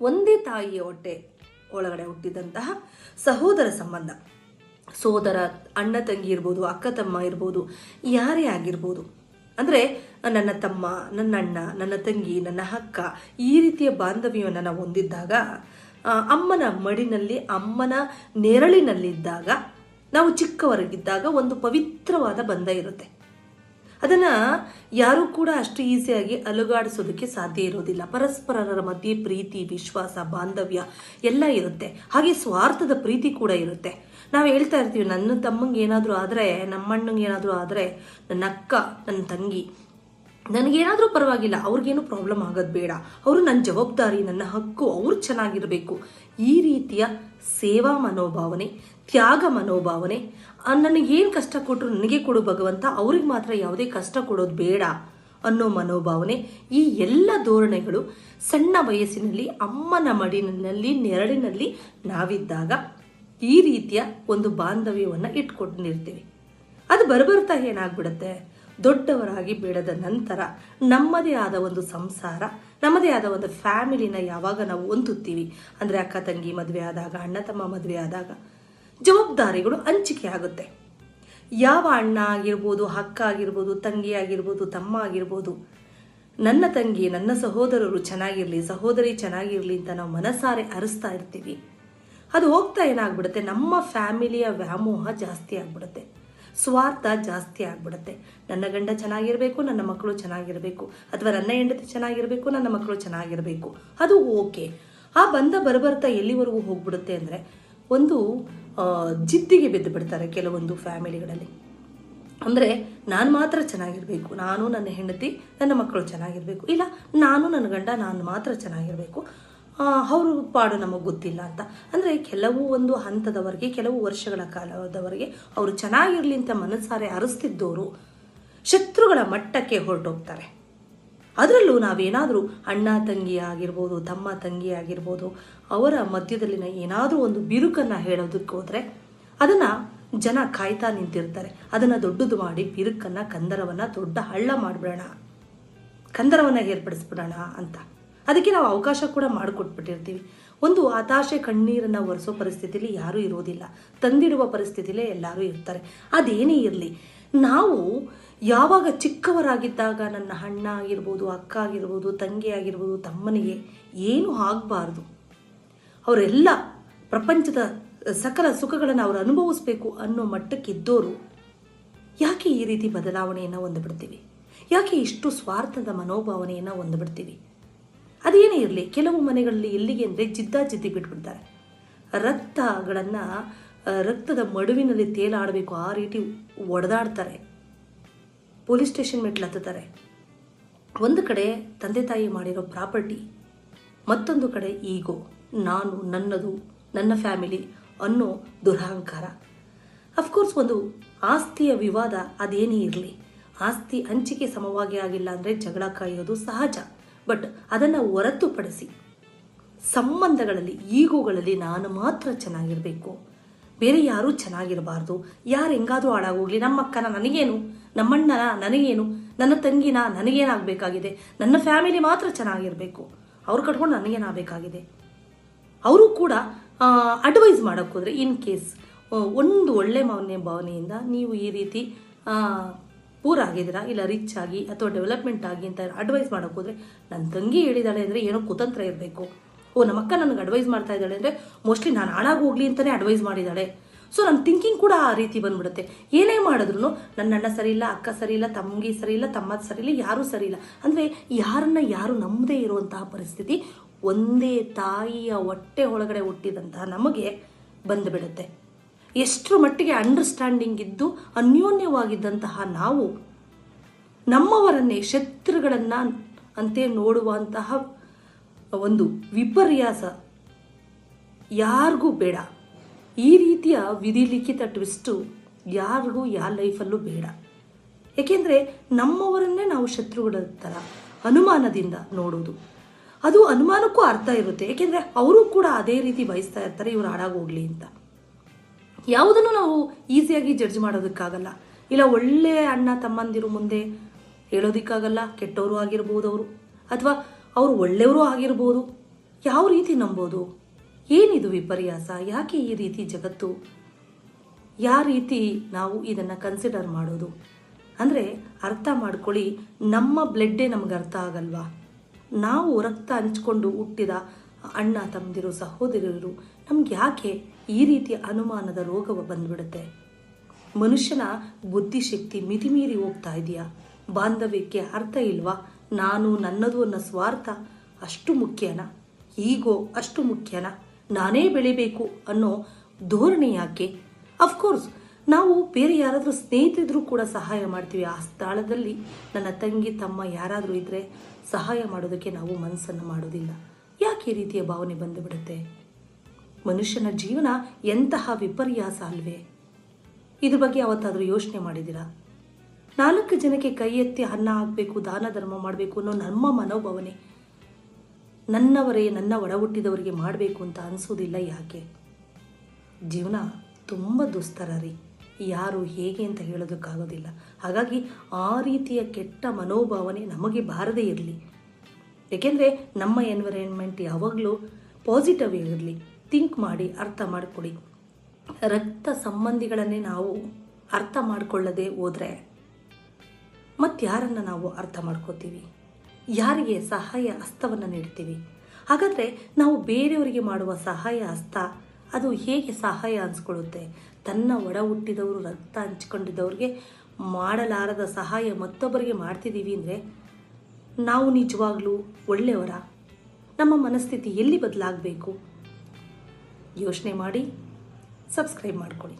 ಒಂದೇ ತಾಯಿಯ ಹೊಟ್ಟೆ ಒಳಗಡೆ ಹುಟ್ಟಿದಂತಹ ಸಹೋದರ ಸಂಬಂಧ. ಸೋದರ, ಅಣ್ಣ, ತಂಗಿ ಇರ್ಬೋದು, ಅಕ್ಕ, ತಮ್ಮ ಇರ್ಬೋದು, ಯಾರೇ ಆಗಿರ್ಬೋದು. ಅಂದರೆ ನನ್ನ ತಮ್ಮ, ನನ್ನ ಅಣ್ಣ, ನನ್ನ ತಂಗಿ, ನನ್ನ ಅಕ್ಕ ಈ ರೀತಿಯ ಬಾಂಧವ್ಯವನ್ನು ನಾವು ಹೊಂದಿದ್ದಾಗ ಅಮ್ಮನ ಮಡಿನಲ್ಲಿ, ಅಮ್ಮನ ನೆರಳಿನಲ್ಲಿದ್ದಾಗ ನಾವು ಚಿಕ್ಕವರಿಗಿದ್ದಾಗ ಒಂದು ಪವಿತ್ರವಾದ ಬಂಧ ಇರುತ್ತೆ. ಅದನ್ನು ಯಾರೂ ಕೂಡ ಅಷ್ಟು ಈಸಿಯಾಗಿ ಅಲುಗಾಡಿಸೋದಕ್ಕೆ ಸಾಧ್ಯ ಇರೋದಿಲ್ಲ. ಪರಸ್ಪರರ ಮಧ್ಯೆ ಪ್ರೀತಿ, ವಿಶ್ವಾಸ, ಬಾಂಧವ್ಯ ಎಲ್ಲ ಇರುತ್ತೆ. ಹಾಗೆ ಸ್ವಾರ್ಥದ ಪ್ರೀತಿ ಕೂಡ ಇರುತ್ತೆ. ನಾವು ಹೇಳ್ತಾ ಇರ್ತೀವಿ, ನನ್ನ ತಮ್ಮಂಗೆ ಏನಾದರೂ ಆದರೆ, ನಮ್ಮಣ್ಣಂಗೆ ಏನಾದರೂ ಆದರೆ, ನನ್ನ ಅಕ್ಕ, ನನ್ನ ತಂಗಿ, ನನಗೇನಾದರೂ ಪರವಾಗಿಲ್ಲ, ಅವ್ರಿಗೇನು ಪ್ರಾಬ್ಲಮ್ ಆಗೋದು ಬೇಡ. ಅವರು ನನ್ನ ಜವಾಬ್ದಾರಿ, ನನ್ನ ಹಕ್ಕು, ಅವ್ರು ಚೆನ್ನಾಗಿರಬೇಕು. ಈ ರೀತಿಯ ಸೇವಾ ಮನೋಭಾವನೆ ತ್ಯಾಗ ಮನೋಭಾವನೆ. ನನಗೇನು ಕಷ್ಟ ಕೊಟ್ಟರು ನನಗೆ ಕೊಡು ಭಗವಂತ, ಅವ್ರಿಗೆ ಮಾತ್ರ ಯಾವುದೇ ಕಷ್ಟ ಕೊಡೋದು ಬೇಡ ಅನ್ನೋ ಮನೋಭಾವನೆ. ಈ ಎಲ್ಲ ಧೋರಣೆಗಳು ಸಣ್ಣ ವಯಸ್ಸಿನಲ್ಲಿ, ಅಮ್ಮನ ಮಡಿನಲ್ಲಿ ನೆರಳಿನಲ್ಲಿ ನಾವಿದ್ದಾಗ ಈ ರೀತಿಯ ಒಂದು ಬಾಂಧವ್ಯವನ್ನು ಇಟ್ಕೊಂಡಿರ್ತೀವಿ. ಅದು ಬರಬರ್ತಾ ಏನಾಗ್ಬಿಡುತ್ತೆ? ದೊಡ್ಡವರಾಗಿ ಬೆಳೆದ ನಂತರ ನಮ್ಮದೇ ಆದ ಒಂದು ಸಂಸಾರ, ನಮ್ಮದೇ ಆದ ಒಂದು ಫ್ಯಾಮಿಲಿನ ಯಾವಾಗ ನಾವು ಹೊಂದುತ್ತೀವಿ? ಅಂದರೆ ಅಕ್ಕ, ತಂಗಿ ಮದುವೆ ಆದಾಗ, ಅಣ್ಣ, ತಮ್ಮ ಮದುವೆ ಆದಾಗ. ಜವಾಬ್ದಾರಿಗಳು ಹಂಚಿಕೆ ಆಗುತ್ತೆ ಯಾವ ಅಣ್ಣ ಆಗಿರ್ಬೋದು, ಅಕ್ಕ ಆಗಿರ್ಬೋದು, ತಂಗಿ ಆಗಿರ್ಬೋದು, ತಮ್ಮ ಆಗಿರ್ಬೋದು, ನನ್ನ ತಂಗಿ, ನನ್ನ ಸಹೋದರರು ಚೆನ್ನಾಗಿರಲಿ, ಸಹೋದರಿ ಚೆನ್ನಾಗಿರಲಿ ಅಂತ ನಾವು ಮನಸಾರೆ ಅರಿಸ್ತಾ ಇರ್ತೀವಿ. ಅದು ಹೋಗ್ತಾ ಏನಾಗ್ಬಿಡುತ್ತೆ? ನಮ್ಮ ಫ್ಯಾಮಿಲಿಯ ವ್ಯಾಮೋಹ ಜಾಸ್ತಿ ಆಗ್ಬಿಡುತ್ತೆ. ಸ್ವಾರ್ಥ ಜಾಸ್ತಿ ಆಗ್ಬಿಡುತ್ತೆ. ನನ್ನ ಗಂಡ ಚೆನ್ನಾಗಿರಬೇಕು, ನನ್ನ ಮಕ್ಕಳು ಚೆನ್ನಾಗಿರಬೇಕು. ಅಥವಾ ನನ್ನ ಹೆಂಡತಿ ಚೆನ್ನಾಗಿರಬೇಕು, ನನ್ನ ಮಕ್ಕಳು ಚೆನ್ನಾಗಿರಬೇಕು. ಅದು ಓಕೆ. ಆ ಬಂದ ಬರಬರ್ತಾ ಎಲ್ಲಿವರೆಗೂ ಹೋಗ್ಬಿಡುತ್ತೆ ಅಂದರೆ, ಒಂದು ಜಿದ್ದಿಗೆ ಬಿದ್ದು ಬಿಡ್ತಾರೆ ಕೆಲವೊಂದು ಫ್ಯಾಮಿಲಿಗಳಲ್ಲಿ. ಅಂದರೆ ನಾನು ಮಾತ್ರ ಚೆನ್ನಾಗಿರಬೇಕು, ನಾನು ನನ್ನ ಹೆಂಡತಿ, ನನ್ನ ಮಕ್ಕಳು ಚೆನ್ನಾಗಿರಬೇಕು, ಇಲ್ಲ ನಾನು ನನ್ನ ಗಂಡ, ನಾನು ಮಾತ್ರ ಚೆನ್ನಾಗಿರಬೇಕು. ಅವರು ಪಾಡು ನಮಗೆ ಗೊತ್ತಿಲ್ಲ ಅಂತ. ಅಂದರೆ ಕೆಲವು ಒಂದು ಹಂತದವರೆಗೆ, ಕೆಲವು ವರ್ಷಗಳ ಕಾಲದವರೆಗೆ ಅವರು ಚೆನ್ನಾಗಿರಲಿ ಅಂತ ಮನಸ್ಸಾರೆ ಅರಸ್ತಿದ್ದವರು ಶತ್ರುಗಳ ಮಟ್ಟಕ್ಕೆ ಹೊರಟೋಗ್ತಾರೆ. ಅದರಲ್ಲೂ ನಾವೇನಾದರೂ ಅಣ್ಣ ತಂಗಿ ಆಗಿರ್ಬೋದು, ತಮ್ಮ ತಂಗಿ ಆಗಿರ್ಬೋದು, ಅವರ ಮಧ್ಯದಲ್ಲಿನ ಏನಾದರೂ ಒಂದು ಬಿರುಕನ್ನು ಹೇಳೋದಕ್ಕೆ ಹೋದರೆ ಅದನ್ನು ಜನ ಕಾಯ್ತಾ ನಿಂತಿರ್ತಾರೆ. ಅದನ್ನು ದೊಡ್ಡದು ಮಾಡಿ ಬಿರುಕನ್ನು, ಕಂದರವನ್ನು ದೊಡ್ಡ ಹಳ್ಳ ಮಾಡಿಬಿಡೋಣ. ಕಂದರವನ್ನು ಏರ್ಪಡಿಸ್ಬಿಡೋಣ ಅಂತ. ಅದಕ್ಕೆ ನಾವು ಅವಕಾಶ ಕೂಡ ಮಾಡಿಕೊಟ್ಬಿಟ್ಟಿರ್ತೀವಿ. ಒಂದು ಹತಾಶೆ ಕಣ್ಣೀರನ್ನು ಒರೆಸೋ ಪರಿಸ್ಥಿತಿಯಲ್ಲಿ ಯಾರೂ ಇರೋದಿಲ್ಲ. ತಂದಿಡುವ ಪರಿಸ್ಥಿತಿಲೇ ಎಲ್ಲರೂ ಇರ್ತಾರೆ. ಅದೇನೇ ಇರಲಿ ನಾವು ಯಾವಾಗ ಚಿಕ್ಕವರಾಗಿದ್ದಾಗ ನನ್ನ ಅಣ್ಣ ಆಗಿರ್ಬೋದು, ಅಕ್ಕ ಆಗಿರ್ಬೋದು, ತಂಗಿ ಆಗಿರ್ಬೋದು, ತಮ್ಮನಿಗೆ ಏನೂ ಆಗಬಾರ್ದು. ಅವರೆಲ್ಲ ಪ್ರಪಂಚದ ಸಕಲ ಸುಖಗಳನ್ನು ಅವರು ಅನುಭವಿಸ್ಬೇಕು ಅನ್ನೋ ಮಟ್ಟಕ್ಕಿದ್ದೋರು ಯಾಕೆ ಈ ರೀತಿ ಬದಲಾವಣೆಯನ್ನು ಹೊಂದ್ಬಿಡ್ತೀವಿ? ಯಾಕೆ ಇಷ್ಟು ಸ್ವಾರ್ಥದ ಮನೋಭಾವನೆಯನ್ನು ಹೊಂದ್ಬಿಡ್ತೀವಿ? ಅದೇನೇ ಇರಲಿ, ಕೆಲವು ಮನೆಗಳಲ್ಲಿ ಎಲ್ಲಿಗೆ ಅಂದರೆ ಜಿದ್ದಾಜಿದ್ದಿ ಬಿಟ್ಬಿಡ್ತಾರೆ. ರಕ್ತಗಳನ್ನು ರಕ್ತದ ಮಡುವಿನಲ್ಲಿ ತೇಲಾಡಬೇಕು, ಆ ರೀತಿ ಒಡೆದಾಡ್ತಾರೆ. ಪೊಲೀಸ್ ಸ್ಟೇಷನ್ ಮೆಟ್ಲು ಹತ್ತುತ್ತಾರೆ. ಒಂದು ಕಡೆ ತಂದೆ ತಾಯಿ ಮಾಡಿರೋ ಪ್ರಾಪರ್ಟಿ, ಮತ್ತೊಂದು ಕಡೆ ಈಗೋ, ನಾನು, ನನ್ನದು, ನನ್ನ ಫ್ಯಾಮಿಲಿ ಅನ್ನೋ ದುರಹಂಕಾರ. ಅಫ್ಕೋರ್ಸ್ ಒಂದು ಆಸ್ತಿಯ ವಿವಾದ ಅದೇನೇ ಇರಲಿ. ಆಸ್ತಿ ಹಂಚಿಕೆ ಸಮವಾಗಿ ಆಗಿಲ್ಲ ಅಂದರೆ ಜಗಳ ಕಾಯೋದು ಸಹಜ. ಬಟ್ ಅದನ್ನು ಹೊರತುಪಡಿಸಿ ಸಂಬಂಧಗಳಲ್ಲಿ, ಈಗೋಗಳಲ್ಲಿ ನಾನು ಮಾತ್ರ ಚೆನ್ನಾಗಿರಬೇಕು. ಬೇರೆ ಯಾರೂ ಚೆನ್ನಾಗಿರಬಾರ್ದು. ಯಾರು ಹೆಂಗಾದ್ರೂ ಹಾಳಾಗೋಗ್ಲಿ. ನಮ್ಮ ಅಕ್ಕನ ನನಗೇನು? ನಮ್ಮಣ್ಣನ ನನಗೇನು? ನನ್ನ ತಂಗಿನ ನನಗೇನಾಗಬೇಕಾಗಿದೆ? ನನ್ನ ಫ್ಯಾಮಿಲಿ ಮಾತ್ರ ಚೆನ್ನಾಗಿರಬೇಕು. ಅವ್ರು ಕಟ್ಕೊಂಡು ನನಗೇನಾಗಬೇಕಾಗಿದೆ? ಅವರು ಕೂಡ ಅಡ್ವೈಸ್ ಮಾಡೋಕ್ಕೋದ್ರೆ ಇನ್ ಕೇಸ್ ಒಂದು ಒಳ್ಳೆ ಮೌನ್ಯ ಭಾವನೆಯಿಂದ ನೀವು ಈ ರೀತಿ ಪೂರ್ ಆಗಿದ್ದೀರಾ, ಇಲ್ಲ ರಿಚ್ ಆಗಿ ಅಥವಾ ಡೆವಲಪ್ಮೆಂಟ್ ಆಗಿ ಅಂತ ಅಡ್ವೈಸ್ ಮಾಡೋಕ್ಕೋದ್ರೆ ನನ್ನ ತಂಗಿ ಹೇಳಿದಾಳೆ ಅಂದರೆ ಏನೋ ಕುತಂತ್ರ ಇರಬೇಕು. ಓ, ನಮ್ಮ ಅಕ್ಕ ನನಗೆ ಅಡ್ವೈಸ್ ಮಾಡ್ತಾ ಇದ್ದಾಳೆ ಅಂದರೆ ಮೋಸ್ಟ್ಲಿ ನಾನು ಹಾಳಾಗಿ ಹೋಗ್ಲಿ ಅಂತಲೇ ಅಡ್ವೈಸ್ ಮಾಡಿದ್ದಾಳೆ ಸೊ ನನ್ನ ಥಿಂಕಿಂಗ್ ಕೂಡ ಆ ರೀತಿ ಬಂದ್ಬಿಡುತ್ತೆ. ಏನೇ ಮಾಡಿದ್ರು ನನ್ನ ಅಣ್ಣ ಸರಿ ಇಲ್ಲ ಅಕ್ಕ ಸರಿ ಇಲ್ಲ ತಂಗಿ ಸರಿ ಇಲ್ಲ ತಮ್ಮ ಸರಿ ಇಲ್ಲ ಯಾರೂ ಸರಿ ಇಲ್ಲ ಅಂದರೆ ಯಾರನ್ನ ಯಾರು ನಂಬದೇ ಇರುವಂತಹ ಪರಿಸ್ಥಿತಿ ಒಂದೇ ತಾಯಿಯ ಹೊಟ್ಟೆ ಒಳಗಡೆ ಹುಟ್ಟಿದಂತಹ ನಮಗೆ ಬಂದುಬಿಡುತ್ತೆ. ಎಷ್ಟರ ಮಟ್ಟಿಗೆ ಅಂಡರ್ಸ್ಟ್ಯಾಂಡಿಂಗ್ ಇದ್ದು ಅನ್ಯೋನ್ಯವಾಗಿದ್ದಂತಹ ನಾವು ನಮ್ಮವರನ್ನೇ ಶತ್ರುಗಳನ್ನು ಅಂತೆ ನೋಡುವಂತಹ ಒಂದು ವಿಪರ್ಯಾಸ. ಯಾರಿಗೂ ಬೇಡ. ಈ ರೀತಿಯ ವಿಧಿಲಿಖಿತ ಟ್ವಿಸ್ಟು ಯಾರಿಗೂ ಯಾವ ಲೈಫಲ್ಲೂ ಬೇಡ. ಏಕೆಂದರೆ ನಮ್ಮವರನ್ನೇ ನಾವು ಶತ್ರುಗಳ ಥರ ಅನುಮಾನದಿಂದ ನೋಡೋದು. ಅದು ಅನುಮಾನಕ್ಕೂ ಅರ್ಥ ಇರುತ್ತೆ. ಏಕೆಂದರೆ ಅವರು ಕೂಡ ಅದೇ ರೀತಿ ಬಯಸ್ತಾ ಇರ್ತಾರೆ, ಇವ್ರು ಹಾಳಾಗೋಗ್ಲಿ ಅಂತ. ಯಾವುದನ್ನು ನಾವು ಈಸಿಯಾಗಿ ಜಡ್ಜ್ ಮಾಡೋದಕ್ಕಾಗಲ್ಲ. ಇಲ್ಲ ಒಳ್ಳೆಯ ಅಣ್ಣ ತಮ್ಮಂದಿರು ಮುಂದೆ ಹೇಳೋದಕ್ಕಾಗಲ್ಲ ಕೆಟ್ಟವರು ಆಗಿರ್ಬೋದು ಅವರು. ಅಥವಾ ಅವರು ಒಳ್ಳೆಯವರು ಆಗಿರ್ಬೋದು. ಯಾವ ರೀತಿ ನಂಬೋದು? ಏನಿದು ವಿಪರ್ಯಾಸ? ಯಾಕೆ ಈ ರೀತಿ ಜಗತ್ತು? ಯಾವ ರೀತಿ ನಾವು ಇದನ್ನು ಕನ್ಸಿಡರ್ ಮಾಡೋದು? ಅಂದರೆ ಅರ್ಥ ಮಾಡ್ಕೊಳ್ಳಿ, ನಮ್ಮ ಬ್ಲಡ್ಡೇ ನಮ್ಗೆ ಅರ್ಥ ಆಗಲ್ವಾ? ನಾವು ರಕ್ತ ಹಂಚ್ಕೊಂಡು ಹುಟ್ಟಿದ ಅಣ್ಣ, ತಮ್ಮದಿರು ಸಹೋದರರು ನಮ್ಗೆ ಯಾಕೆ ಈ ರೀತಿ ಅನುಮಾನದ ರೋಗ ಬಂದ್ಬಿಡುತ್ತೆ? ಮನುಷ್ಯನ ಬುದ್ಧಿಶಕ್ತಿ ಮಿತಿಮೀರಿ ಹೋಗ್ತಾ ಇದೆಯಾ? ಬಾಂಧವ್ಯಕ್ಕೆ ಅರ್ಥ ಇಲ್ವಾ? ನಾನು ನನ್ನದು ಅನ್ನೋ ಸ್ವಾರ್ಥ ಅಷ್ಟು ಮುಖ್ಯನ? ಈಗೋ ಅಷ್ಟು ಮುಖ್ಯನ? ನಾನೇ ಬೆಳಿಬೇಕು ಅನ್ನೋ ಧೋರಣೆ ಯಾಕೆ? ಅಫ್ಕೋರ್ಸ್ ನಾವು ಬೇರೆ ಯಾರಾದರೂ ಸ್ನೇಹಿತರಿದ್ರೂ ಕೂಡ ಸಹಾಯ ಮಾಡ್ತೀವಿ. ಆ ಸ್ಥಳದಲ್ಲಿ ನನ್ನ ತಂಗಿ, ತಮ್ಮ ಯಾರಾದರೂ ಇದ್ದರೆ ಸಹಾಯ ಮಾಡೋದಕ್ಕೆ ನಾವು ಮನಸ್ಸನ್ನು ಮಾಡೋದಿಲ್ಲ. ಯಾಕೆ ಈ ರೀತಿಯ ಭಾವನೆ ಬಂದುಬಿಡುತ್ತೆ? ಮನುಷ್ಯನ ಜೀವನ ಎಂತಹ ವಿಪರ್ಯಾಸ ಅಲ್ವೇ? ಇದ್ರ ಬಗ್ಗೆ ಯಾವತ್ತಾದರೂ ಯೋಚನೆ ಮಾಡಿದ್ದೀರಾ? ನಾಲ್ಕು ಜನಕ್ಕೆ ಕೈ ಎತ್ತಿ ಅನ್ನ ಹಾಕಬೇಕು, ದಾನ ಧರ್ಮ ಮಾಡಬೇಕು ಅನ್ನೋ ನಮ್ಮ ಮನೋಭಾವನೆ. ನನ್ನವರೇ ನನ್ನ ಒಡ ಹುಟ್ಟಿದವರಿಗೆ ಮಾಡಬೇಕು ಅಂತ ಅನಿಸೋದಿಲ್ಲ ಯಾಕೆ? ಜೀವನ ತುಂಬ ದುಸ್ತರ ರೀ. ಯಾರು ಹೇಗೆ ಅಂತ ಹೇಳೋದಕ್ಕಾಗೋದಿಲ್ಲ. ಹಾಗಾಗಿ ಆ ರೀತಿಯ ಕೆಟ್ಟ ಮನೋಭಾವನೆ ನಮಗೆ ಬಾರದೇ ಇರಲಿ. ಏಕೆಂದರೆ ನಮ್ಮ ಎನ್ವಿರಾನ್ಮೆಂಟ್ ಯಾವಾಗಲೂ ಪಾಸಿಟಿವ್ ಇರಲಿ. ಥಿಂಕ್ ಮಾಡಿ, ಅರ್ಥ ಮಾಡಿಕೊಡಿ ರಕ್ತ ಸಂಬಂಧಿಗಳನ್ನೇ ನಾವು ಅರ್ಥ ಮಾಡಿಕೊಳ್ಳದೆ ಹೋದರೆ ಮತ್ತಾರನ್ನು ನಾವು ಅರ್ಥ ಮಾಡ್ಕೋತೀವಿ. ಯಾರಿಗೆ ಸಹಾಯ ಹಸ್ತವನ್ನು ನೀಡ್ತೀವಿ. ಹಾಗಾದರೆ ನಾವು ಬೇರೆಯವರಿಗೆ ಮಾಡುವ ಸಹಾಯ ಹಸ್ತ, ಅದು ಹೇಗೆ ಸಹಾಯ ಅನಿಸ್ಕೊಳ್ಳುತ್ತೆ? ತನ್ನ ಒಡ ಹುಟ್ಟಿದವರು ರಕ್ತ ಹಂಚಿಕೊಂಡಿದ್ದವ್ರಿಗೆ ಮಾಡಲಾರದ ಸಹಾಯ ಮತ್ತೊಬ್ಬರಿಗೆ ಮಾಡ್ತಿದ್ದೀವಿ ಅಂದರೆ ನಾವು ನಿಜವಾಗ್ಲೂ ಒಳ್ಳೆಯವರ? ನಮ್ಮ ಮನಸ್ಥಿತಿ ಎಲ್ಲಿ ಬದಲಾಗಬೇಕು? ಯೋಚನೆ ಮಾಡಿ, ಸಬ್ಸ್ಕ್ರೈಬ್ ಮಾಡ್ಕೊಳ್ಳಿ.